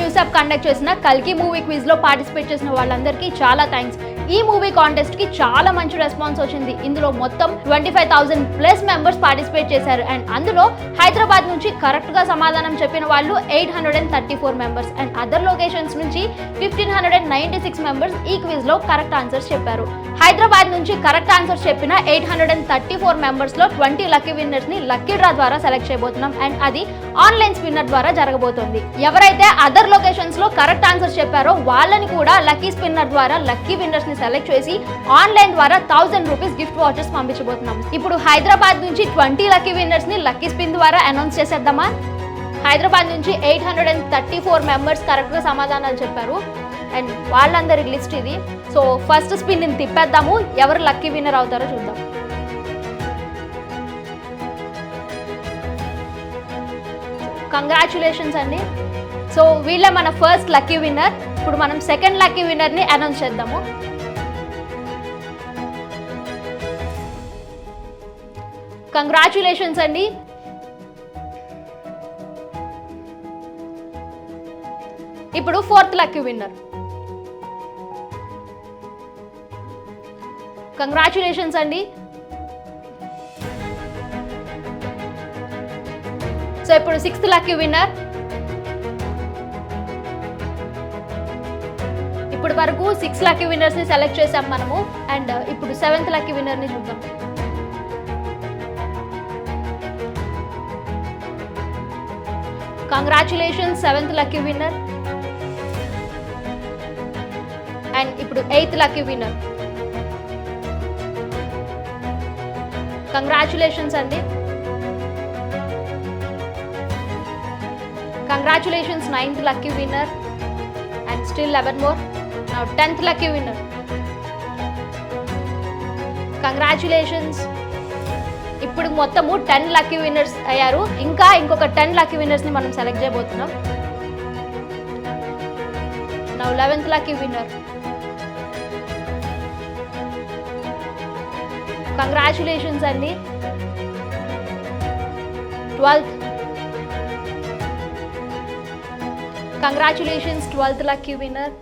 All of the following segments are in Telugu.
న్యూస్ యాప్ కండక్ట్ చేసిన కల్కి మూవీ క్విజ్లో పార్టిసిపేట్ చేసిన వాళ్ళందరికీ చాలా థ్యాంక్స్. ఈ మూవీ కాంటెస్ట్కి చాలా మంచి రెస్పాన్స్ వచ్చింది. ఇందులో మొత్తం twenty five thousand plus members participate చేశారు. అండ్ అందులో హైదరాబాద్ నుంచి కరెక్ట్గా సమాధానం చెప్పిన వాళ్ళు eight hundred and thirty four members and other locations నుంచి fifteen hundred and ninety six members ఈ క్విజ్లో కరెక్ట్ ఆన్సర్స్ చెప్పారు. హైదరాబాద్ నుంచి కరెక్ట్ ఆన్సర్స్ చెప్పిన eight hundred and thirty four మెంబర్స్లో ట్వంటీ లక్కీ విన్నర్స్ని లక్కీ డ్రా ద్వారా సెలెక్ట్ చేయబోతున్నాం. అండ్ అది ఆన్లైన్ స్పిన్నర్ ద్వారా జరగబోతోంది. ఎవరైతే అదర్ లొకేషన్స్లో కరెక్ట్ ఆన్సర్స్ చెప్పారో వాళ్ళని కూడా లక్కీ స్పిన్నర్ ద్వారా లక్కీ విన్నర్స్ని సెలెక్ట్ చేసి ఆన్లైన్ ద్వారా థౌసండ్ రూపీస్ గిఫ్ట్ వాచెస్ పంపించబోతున్నాం. ఇప్పుడు హైదరాబాద్ నుంచి ట్వంటీ లక్కీ విన్నర్స్ని లక్కీ స్పిన్ ద్వారా అనౌన్స్ చేసేద్దామా? హైదరాబాద్ నుంచి eight hundred and thirty four members కరెక్ట్గా సమాధానాలు చెప్పారు. అండ్ వాళ్ళందరి లిస్ట్ ఇది. సో ఫస్ట్ స్పిన్ నేను తిప్పేద్దాము. ఎవరు లక్కీ విన్నర్ అవుతారో చూద్దాం. కంగ్రాచులేషన్స్ అండి. సో వీళ్ళే మన ఫస్ట్ లక్కీ విన్నర్. ఇప్పుడు మనం సెకండ్ లక్కీ విన్నర్ని అనౌన్స్ చేద్దాము. కంగ్రాచులేషన్స్ అండి ఇప్పుడు ఫోర్త్ లక్కీ విన్నర్ కంగ్రాచులేషన్స్ అండి సో ఇప్పుడు సిక్స్త్ లక్కీ విన్నర్ ఇప్పుడు వరకు సిక్స్ లక్కీ విన్నర్స్ని సెలెక్ట్ చేసాం మనము. అండ్ uh, ఇప్పుడు సెవెంత్ లక్కీ విన్నర్ని చూద్దాం. Congratulations seventh lucky winner and ఇప్పుడు ఎయిత్ లక్కీ విన్నర్ కంగ్రాచులేషన్స్ అండి congratulations ninth lucky winner and still eleven more నా టెన్త్ లక్కీ విన్నర్ కంగ్రాచులేషన్స్ మొత్తము టెన్ లక్కీ విన్నర్స్ అయ్యారు. ఇంకా ఇంకొక టెన్ లక్కీ విన్నర్స్ని మనం సెలెక్ట్ చేయబోతున్నాం. నా లెవెన్త్ లక్కీ విన్నర్ కంగ్రాచులేషన్స్ అండి twelfth congratulations twelfth lucky winner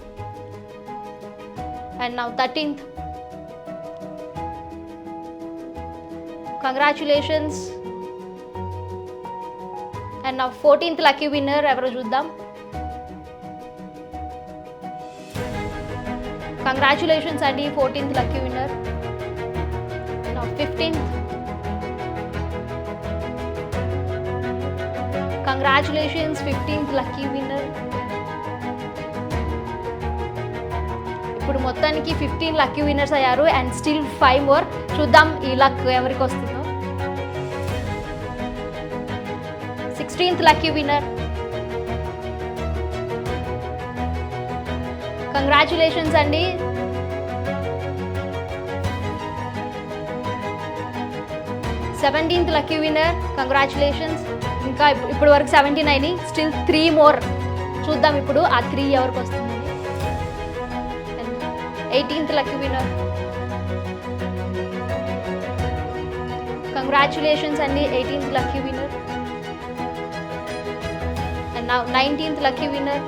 and now thirteenth congratulations and నా ఫోర్టీన్త్ లక్కీ విన్నర్ ఎవరో చూద్దాం. కంగ్రాచులేషన్స్ అండి ఫోర్టీన్త్ లక్కీ విన్నర్ నా fifteenth congratulations fifteenth lucky winner ఇప్పుడు మొత్తానికి ఫిఫ్టీన్ లక్కీ విన్నర్స్ అయ్యారు అండ్ స్టిల్ ఫైవ్ మోర్ చూద్దాం ఈ లక్ ఎవరికి వస్తుందో. సిక్స్టీన్త్ లక్కీ విన్నర్ కంగ్రాచులేషన్స్ అండి. సెవెంటీన్త్ లక్కీ విన్నర్ కంగ్రాచులేషన్స్ ఇంకా ఇప్పు- ఇప్పుడు వరకు సెవెంటీన్ అయినాయి స్టిల్ త్రీ మోర్ చూద్దాం ఇప్పుడు ఆ త్రీ ఎవరికి వస్తుంది. ఎయిటీన్త్ లక్కీ విన్నర్ కంగ్రాచులేషన్స్ అండి ఎయిటీన్త్ లక్కీ విన్నర్ అండ్ నా nineteenth lucky winner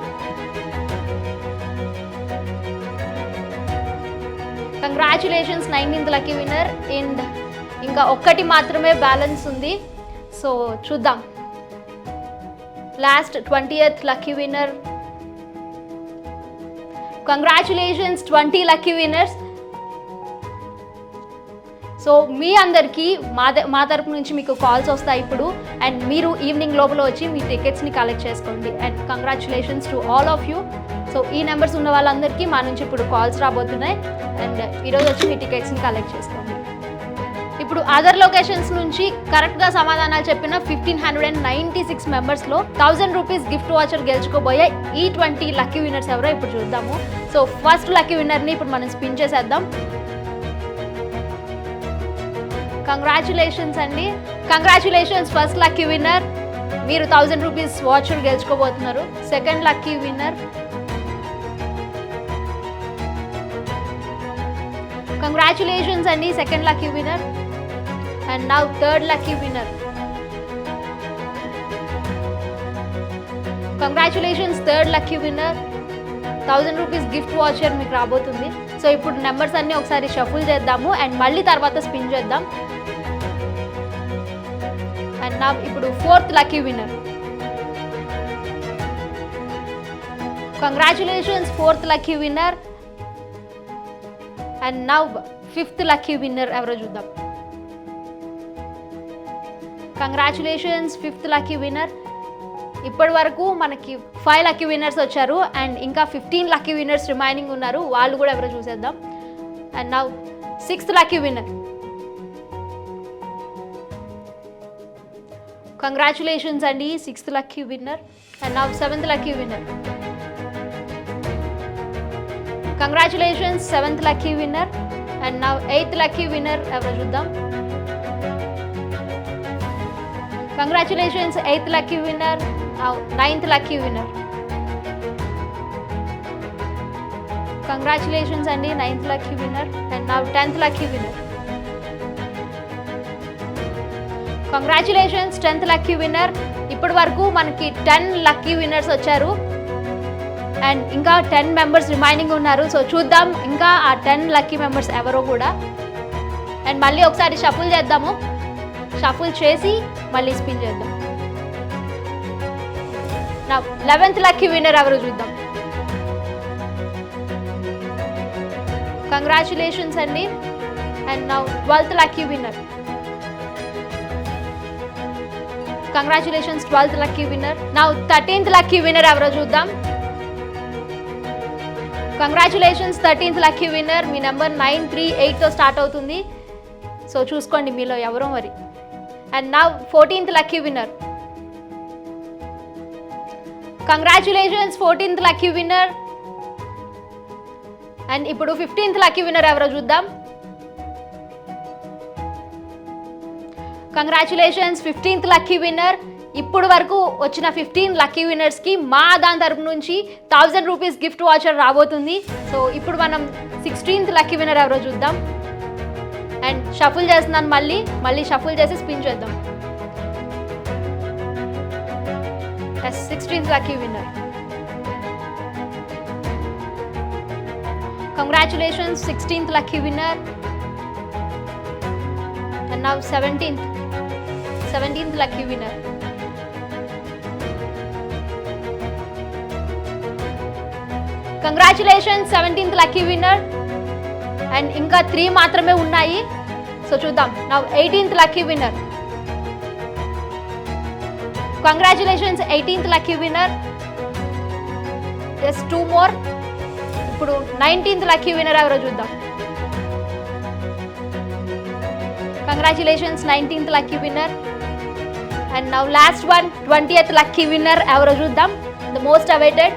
congratulations nineteenth lucky winner and ఇంకా ఒక్కటి మాత్రమే బ్యాలెన్స్ ఉంది. సో చూద్దాం. Last twenty eighth lucky winner congratulations twenty lucky winners so మీ అందరికీ మా ద- మా తరపు నుంచి మీకు కాల్స్ వస్తాయి ఇప్పుడు. అండ్ మీరు ఈవినింగ్ లోపల వచ్చి మీ టికెట్స్ని కలెక్ట్ చేసుకోండి. And congratulations to all of you so ఈ నెంబర్స్ ఉన్న వాళ్ళందరికీ మా నుంచి ఇప్పుడు కాల్స్ రాబోతున్నాయి. అండ్ ఈరోజు వచ్చి మీ టికెట్స్ని కలెక్ట్ చేసుకోండి. ఇప్పుడు అదర్ లొకేషన్స్ నుంచి కరెక్ట్గా సమాధానాలు చెప్పిన fifteen hundred and ninety six మెంబర్స్లో థౌజండ్ రూపీస్ గిఫ్ట్ వాచర్ గెలుచుకోబోయే ఈ ట్వంటీ లక్కీ విన్నర్స్ ఎవరో ఇప్పుడు చూద్దాము. సో ఫస్ట్ లక్కీ విన్నర్ని ఇప్పుడు మనం స్పిన్ చేసేద్దాం. కంగ్రాచులేషన్స్ అండి. Congratulations first lucky winner. మీరు thousand rupees voucher గెలుచుకోబోతున్నారు. Second lucky winner. Congratulations అండి సెకండ్ లక్కీ విన్నర్. అండ్ నా third lucky winner. Congratulations third lucky winner. Thousand rupees gift voucher మీకు రాబోతుంది. సో ఇప్పుడు నెంబర్స్ అన్నీ ఒకసారి షఫుల్ చేద్దాము. అండ్ మళ్ళీ తర్వాత స్పిన్ చేద్దాం. అండ్ నా ఇప్పుడు fourth lucky winner. Congratulations fourth lucky winner. And now fifth lucky winner ఎవరో చూద్దాం. Congratulations fifth lucky winner. ఇప్పటి వరకు మనకి ఫైవ్ లక్కీ విన్నర్స్ వచ్చారు అండ్ ఇంకా ఫిఫ్టీన్ లక్కీ విన్నర్స్ రిమైనింగ్ ఉన్నారు. వాళ్ళు కూడా ఎవరో చూసేద్దాం. And now sixth lucky winner congratulations అండి sixth lucky winner and now seventh lucky winner congratulations seventh lucky winner and now eighth lucky winner ఎవరు చూద్దాం. Congratulations eighth lucky winner ninth lucky winner congratulations అండి నైన్త్ లక్కీ విన్నర్ అండ్ నా tenth lucky winner congratulations tenth lucky winner ఇప్పటి వరకు మనకి టెన్ లక్కీ విన్నర్స్ వచ్చారు. అండ్ ఇంకా టెన్ మెంబర్స్ రిమైనింగ్ ఉన్నారు. సో చూద్దాం ఇంకా ఆ టెన్ లక్కీ మెంబర్స్ ఎవరో కూడా. అండ్ మళ్ళీ ఒకసారి షఫుల్ చేద్దాము. షఫుల్ చేసి మళ్ళీ స్పిన్ చేద్దాం. నా లెవెన్త్ లక్కీ విన్నర్ ఎవరో చూద్దాం. కంగ్రాచులేషన్స్ అండి అండ్ నా twelfth lucky winner congratulations twelfth lucky winner నా థర్టీన్త్ లక్కీ విన్నర్ ఎవరో చూద్దాం. కంగ్రాచులేషన్స్ థర్టీన్త్ లక్కీ విన్నర్ మీ నెంబర్ నైన్ త్రీ ఎయిట్తో స్టార్ట్ అవుతుంది. సో చూసుకోండి మీలో ఎవరో మరి. అండ్ నా fourteenth lucky winner congratulations fourteenth lucky winner and ఇప్పుడు ఫిఫ్టీన్త్ లక్కీ విన్నర్ ఎవరో చూద్దాం. కంగ్రాచులేషన్స్ ఫిఫ్టీన్త్ లక్కీ విన్నర్ ఇప్పుడు వరకు వచ్చిన ఫిఫ్టీన్ లక్కీ విన్నర్స్కి మా దాని తరపు నుంచి థౌజండ్ రూపీస్ గిఫ్ట్ వాచర్ రాబోతుంది. సో ఇప్పుడు మనం సిక్స్టీన్త్ లక్కీ విన్నర్ ఎవరో చూద్దాం. అండ్ షఫుల్ చేస్తున్నాను మళ్ళీ. మళ్ళీ షఫుల్ చేసి స్పిన్ చేద్దాం. Sixteenth lucky winner congratulations sixteenth lucky winner and now seventeenth seventeenth lucky winner congratulations seventeenth lucky winner and ఇంకా త్రీ మాత్రమే ఉన్నాయి. సో చూద్దాం. నా eighteenth lucky winner congratulations eighteenth lucky winner just two more ఇప్పుడు నైన్టీన్త్ లక్కీ విన్నర్ ఎవరో చూద్దాం. Congratulations nineteenth lucky winner and now last one twentieth lucky winner ఎవరో చూద్దాం. ద మోస్ట్ అవైటెడ్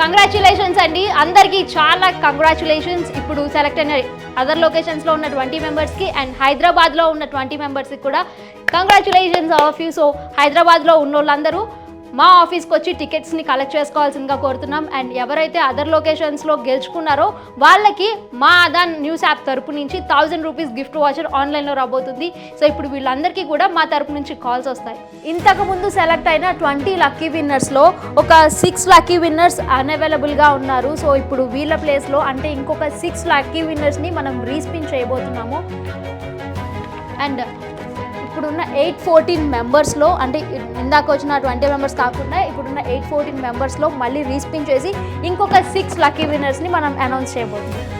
కంగ్రాచులేషన్స్ అండి. అందరికీ చాలా కంగ్రాచులేషన్స్ ఇప్పుడు సెలెక్ట్ అయిన అదర్ లొకేషన్స్లో ఉన్న ట్వంటీ మెంబర్స్కి అండ్ హైదరాబాద్లో ఉన్న ట్వంటీ మెంబర్స్కి కూడా కంగ్రాచులేషన్స్ ఆఫ్ యూ సో హైదరాబాద్లో ఉన్న వాళ్ళందరూ మా ఆఫీస్కి వచ్చి టికెట్స్ని కలెక్ట్ చేసుకోవాల్సిందిగా కోరుతున్నాం. అండ్ ఎవరైతే అదర్ లొకేషన్స్లో గెలుచుకున్నారో వాళ్ళకి మా అదాన్ న్యూస్ యాప్ తరపు నుంచి థౌజండ్ రూపీస్ గిఫ్ట్ వాచర్ ఆన్లైన్లో రాబోతుంది. సో ఇప్పుడు వీళ్ళందరికీ కూడా మా తరపు నుంచి కాల్స్ వస్తాయి. ఇంతకుముందు సెలెక్ట్ అయిన ట్వంటీ లక్కీ విన్నర్స్లో ఒక సిక్స్ లక్కీ విన్నర్స్ అన్అవైలబుల్గా ఉన్నారు. సో ఇప్పుడు వీళ్ళ ప్లేస్లో అంటే ఇంకొక సిక్స్ లక్కీ విన్నర్స్ని మనం రీస్పిన్ చేయబోతున్నాము. అండ్ ఇప్పుడున్న ఎయిట్ ఫోర్టీన్ మెంబర్స్లో అంటే ఇందాక వచ్చిన ట్వంటీ మెంబర్స్ కాకుండా ఇప్పుడున్న ఎయిట్ ఫోర్టీన్ మెంబర్స్లో మళ్ళీ రీస్పిన్ చేసి ఇంకొక సిక్స్ లక్కీ విన్నర్స్ని మనం అనౌన్స్ చేయబోతున్నాం.